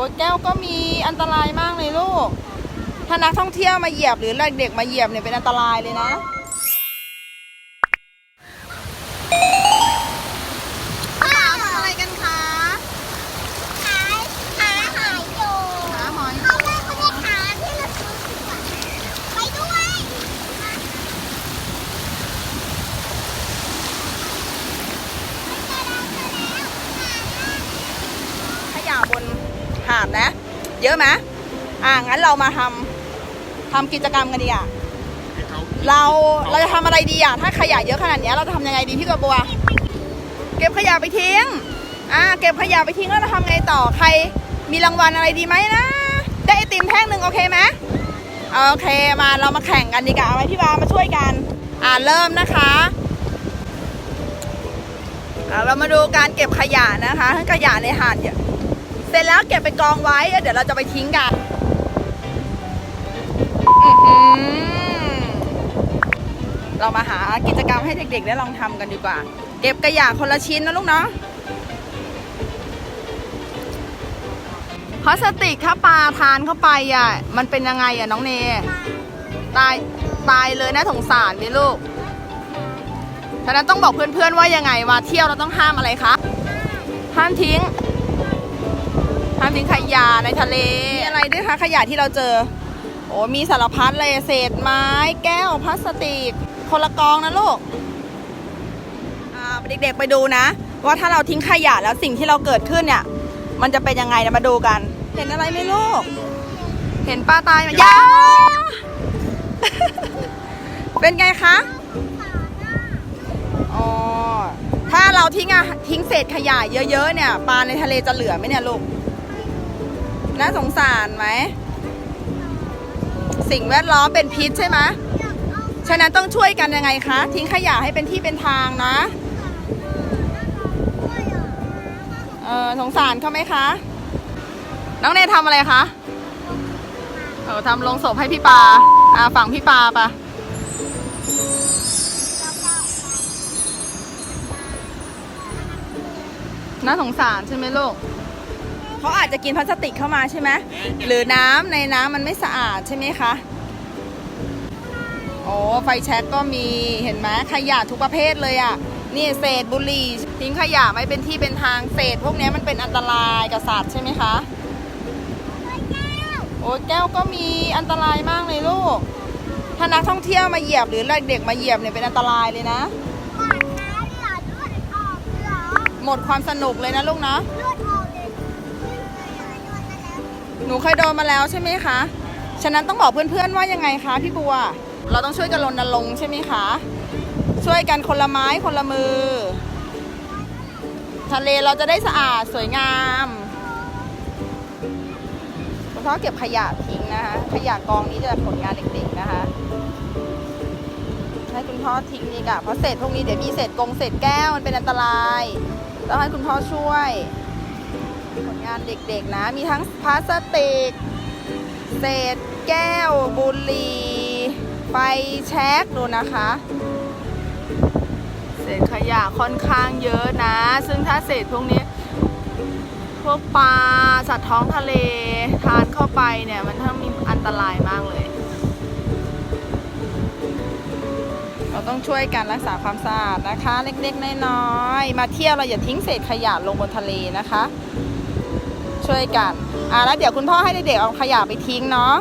อ้แก้วก็มีอันตรายมากเลยลูก ถ้านักท่องเที่ยวมาเหยียบหรือเด็กๆมาเหยียบเนี่ยเป็นอันตรายเลยนะ อะไหมอ่างั้นเรามาทำทำกิจกรรมกันดีอะให้เขาเราเราจะทำอะไรดีอะถ้าขยะเยอะขนาดเนี้ยเราจะทำยังไงดีพี่กระบัว เก็บขยะไปทิ้ง อ่า เก็บขยะไปทิ้งแล้วเราทำไงต่อใครมีรางวัลอะไรดีไหมนะ ได้ไอติมแท่งหนึ่งโอเคไหมโอเคมาเรามาแข่งกันดีกว่าเอาไหมพี่บามาช่วยกัน อ่าเริ่มนะคะอ่าเรามาดูการเก็บขยะนะคะขยะในหาดเนี่ย เสร็จแล้วเก็บไปกองไว้ เดี๋ยวเราจะไปทิ้งกันเรามาหากิจกรรมให้เด็กๆ ได้ลองทำกันดีกว่า เก็บกระยะคนละชิ้นนะลูกเนาะพลาสติกถ้าปลาทานเข้าไปอะ มันเป็นยังไงอะน้องเน ตาย ตายเลยนะสงสารนี่ลูกฉะนั้นต้องบอกเพื่อนๆว่ายังไงว่าเที่ยวเราต้องห้ามอะไรคะ ห้ามทิ้ง ห้ามทิ้งขยะในทะเล มีอะไรด้วยคะขยะที่เราเจอ โอ้มีสารพัดเลยเศษไม้ แก้วพลาสติก คนละกองนะลูกอ่าเด็กๆไปดูนะ ว่าถ้าเราทิ้งขยะแล้วสิ่งที่เราเกิดขึ้นเนี่ย มันจะเป็นยังไงเดี๋ยวมาดูกัน เห็นอะไรไหมลูก เห็นปลาตายไหมยาเป็นไงคะอ๋อถ้าเราทิ้งอะทิ้งเศษขยะเยอะๆเนี่ยปลาในทะเลจะเหลือไหมเนี่ยลูก น่าสงสารไหม สิ่งแวดล้อมเป็นพิษใช่ไหมฉะนั้นต้องช่วยกันยังไงคะ ทิ้งขยะให้เป็นที่เป็นทางนะเออสงสารเขาไหมคะ น้องเนยทำอะไรคะเออทำลงศพให้พี่ปาอ่าฝั่งพี่ปาปะน่าสงสารใช่ไหมลูก เขาอาจจะกินพลาสติกเข้ามาใช่ไหมหรือน้ำในน้ำมันไม่สะอาดใช่ไหมคะโอ้ไฟแช็กก็มีเห็นไหมขยะทุกประเภทเลยอะ่ะนี่เศษบุหรี่ทิ้งขยะไม่เป็นที่เป็นทางเศษ พวกเนี้ยมันเป็นอันตรายกับสัตว์ใช่ไหมคะโอ้ยแก้วก็มีอันตรายมากเลยลูก ถ้านักท่องเที่ยวมาเหยียบหรือเด็กๆมาเหยียบเนี่ยเป็นอันตรายเลยนะหวานนะเหลือเลือดออกเหรอหมดความสนุกเลยนะลูกนะ หนูเคยโดนมาแล้วใช่ไหมคะ ฉะนั้นต้องบอกเพื่อนๆว่ายังไงคะพี่บัว เราต้องช่วยกันรณรงค์ใช่ไหมคะ ช่วยกันคนละไม้คนละมือ ทะเลเราจะได้สะอาดสวยงามคุณพ่อเก็บขยะทิ้งนะคะ ขยะกองนี้จะผลงานเด็กๆนะคะ ให้คุณพ่อทิ้งดีกว่าเพราะเศษพวกนี้เดี๋ยวมีเศษกงเศษแก้วมันเป็นอันตราย ต้องให้คุณพ่อช่วย ผลงานเด็กๆนะ มีทั้งพลาสติก เศษแก้ว บุหรี่ไฟแช็กดูนะคะ เศษขยะค่อนข้างเยอะนะ ซึ่งถ้าเศษพวกนี้พวกปลาสัตว์ท้องทะเลทานเข้าไปเนี่ยมันทั้งมีอันตรายมากเลย เราต้องช่วยกันรักษาความสะอาดนะคะ เล็กๆน้อยๆมาเที่ยวเราอย่าทิ้งเศษขยะลงบนทะเลนะคะ ช่วยกันอ่าแล้วเดี๋ยวคุณพ่อให้เด็กๆเอาขยะไปทิ้งเนาะ